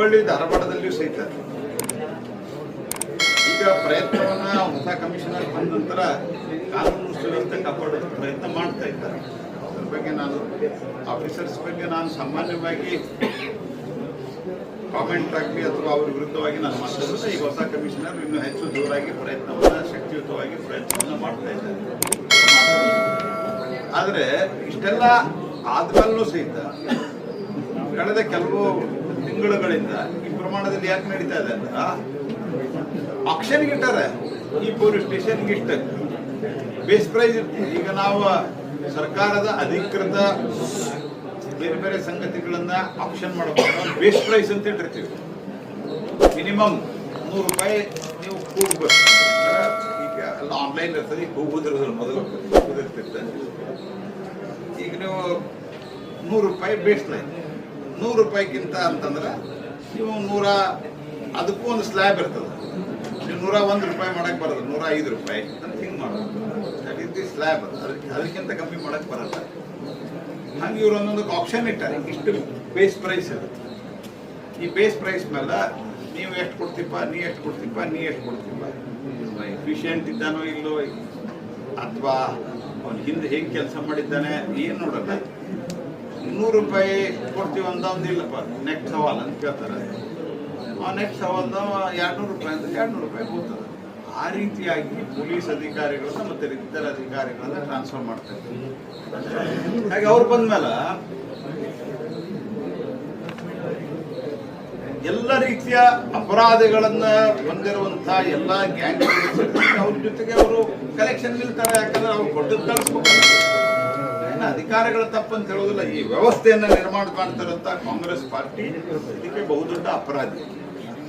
ಹುಬ್ಬಳ್ಳಿ ಧಾರವಾಡದಲ್ಲಿಯೂ ಸಹಿತ. ಈಗ ಪ್ರಯತ್ನವನ್ನ ಹೊಸ ಕಮಿಷನರ್ ಬಂದ ನಂತರ ಕಾನೂನು ಸುವ್ಯವಸ್ಥೆ ಕಾಪಾಡೋದು ಪ್ರಯತ್ನ ಮಾಡ್ತಾ ಇದ್ದಾರೆ. ಅದ್ರ ಬಗ್ಗೆ ನಾನು ಆಫೀಸರ್ಸ್ ಬಗ್ಗೆ ನಾನು ಸಾಮಾನ್ಯವಾಗಿ ಕಾಮೆಂಟ್ ಆಗಲಿ ಅಥವಾ ಅವ್ರ ವಿರುದ್ಧವಾಗಿ ನಾನು ಮಾತಾಡೋದು ಈಗ ಹೊಸ ಕಮಿಷನರ್ ಇನ್ನೂ ಹೆಚ್ಚು ಜೋರಾಗಿ ಪ್ರಯತ್ನವನ್ನ, ಶಕ್ತಿಯುತವಾಗಿ ಪ್ರಯತ್ನವನ್ನ ಮಾಡ್ತಾ ಇದ್ದಾರೆ. ಆದರೆ ಇಷ್ಟೆಲ್ಲ ಆದ್ಮೇಲೂ ಸಹಿತ, ಕಳೆದ ಕೆಲವು ತಿಂಗಳುಗಳಿಂದ ಈ ಪ್ರಮಾಣದಲ್ಲಿ ಯಾಕೆ ನಡೀತಾ ಇದೆ ಅಂತ? ಆಕ್ಷನ್ಗೆ ಇಟ್ಟಾರೆ ಈ ಪೊಲೀಸ್ ಸ್ಟೇಷನ್ಗೆ ಇಷ್ಟ ಬೇಸ್ ಪ್ರೈಸ್ ಈಗ ನಾವು ಸರ್ಕಾರದ ಅಧಿಕೃತ ಬೇರೆ ಬೇರೆ ಸಂಗತಿಗಳನ್ನ ಆಪ್ಷನ್ ಮಾಡಬಹುದು ಬೇಸ್ ಪ್ರೈಸ್ ಅಂತ ಇಟ್ಟಿರ್ತೀವಿ. ಮಿನಿಮಮ್ ನೂರು ರೂಪಾಯಿ ನೀವು ಕೂಡ್ಬೇಕು ಈಗ ಎಲ್ಲ ಆನ್ಲೈನ್ ಇರ್ತದೆ. ಈಗ ಹೋಗುದಿರೋದ್ರ ಮೊದಲು. ಈಗ ನೀವು ನೂರು ರೂಪಾಯಿ ಬೇಸ್ ಲೈನ್ ನೂರು ರೂಪಾಯಿಗಿಂತ ಅಂತಂದ್ರೆ ನೀವು ನೂರ, ಅದಕ್ಕೂ ಒಂದು ಸ್ಲ್ಯಾಬ್ ಇರ್ತದೆ. ನೀವು ನೂರ ಒಂದು ರೂಪಾಯಿ ಮಾಡಕ್ ಬರೋದು ನೂರ ಐದು ರೂಪಾಯಿ ಅಂತ ಹಿಂಗೆ ಮಾಡೋದು. ದಿ ಸ್ಲ್ಯಾಬ್ ಅದಕ್ಕೆ ಅದಕ್ಕಿಂತ ಕಮ್ಮಿ ಮಾಡಕ್ ಬರಲ್ಲ. ಹಂಗೆ ಇವ್ರು ಒಂದೊಂದು ಆಪ್ಷನ್ ಇಟ್ಟಾರೆ, ಇಷ್ಟು ಬೇಸ್ ಪ್ರೈಸ್ ಇರುತ್ತೆ ಈ ಬೇಸ್ ಪ್ರೈಸ್ ಮೇಲೆ ನೀವು ಎಷ್ಟು ಕೊಡ್ತೀಪ ನೀ ಎಷ್ಟು ಕೊಡ್ತೀಪ ನೀ ಎಷ್ಟು ಕೊಡ್ತೀಪ ಎಫಿಷಿಯಂಟ್ ಇದ್ದಾನೋ ಇಲ್ಲೋ ಅಥವಾ ಅವ್ನ ಹಿಂದೆ ಹೇಗೆ ಕೆಲಸ ಮಾಡಿದ್ದಾನೆ, ಏನು ನೋಡಲ್ಲ. ಇನ್ನೂರು ರೂಪಾಯಿ ಕೊಡ್ತೀವಿ ಅಂತ ಒಂದು ಇಲ್ಲಪ್ಪ. ನೆಕ್ಸ್ಟ್ ಸವಾಲ್ ಅಂತ ಕೇಳ್ತಾರೆ. ಆ ನೆಕ್ಸ್ಟ್ ಸವಾಲ್ದ ಎರಡ್ನೂರು ರೂಪಾಯಿ ಅಂತ ಎರಡ್ನೂರು ರೂಪಾಯಿ ಹೋಗ್ತದೆ. ಆ ರೀತಿಯಾಗಿ ಪೊಲೀಸ್ ಅಧಿಕಾರಿಗಳನ್ನ ಮತ್ತೆ ಇತರ ಅಧಿಕಾರಿಗಳನ್ನ ಟ್ರಾನ್ಸ್ಫರ್ ಮಾಡ್ತಾರೆ ಹಾಗೆ ಅವ್ರು ಬಂದ್ಮೇಲೆ ಎಲ್ಲ ರೀತಿಯ ಅಪರಾಧಗಳನ್ನ ಹೊಂದಿರುವಂತಹ ಎಲ್ಲ ಗ್ಯಾಂಗ್ ಅವ್ರ ಜೊತೆಗೆ ಅವರು ಕಲೆಕ್ಷನ್ ನಿಲ್ತಾರೆ, ಯಾಕಂದ್ರೆ ಅವ್ರು ಕೊಟ್ಟದ್ದು ಕಳಿಸ್ಬೇಕು ಅಧಿಕಾರಿಗಳ ತಪ್ಪಂತ ಹೇಳೋದಿಲ್ಲ ಈ ವ್ಯವಸ್ಥೆಯನ್ನು ನಿರ್ಮಾಣ ಮಾಡ್ತಾರಂತ ಕಾಂಗ್ರೆಸ್ ಪಾರ್ಟಿ ಇದಕ್ಕೆ ಬಹುದೊಡ್ಡ ಅಪರಾಧಿ.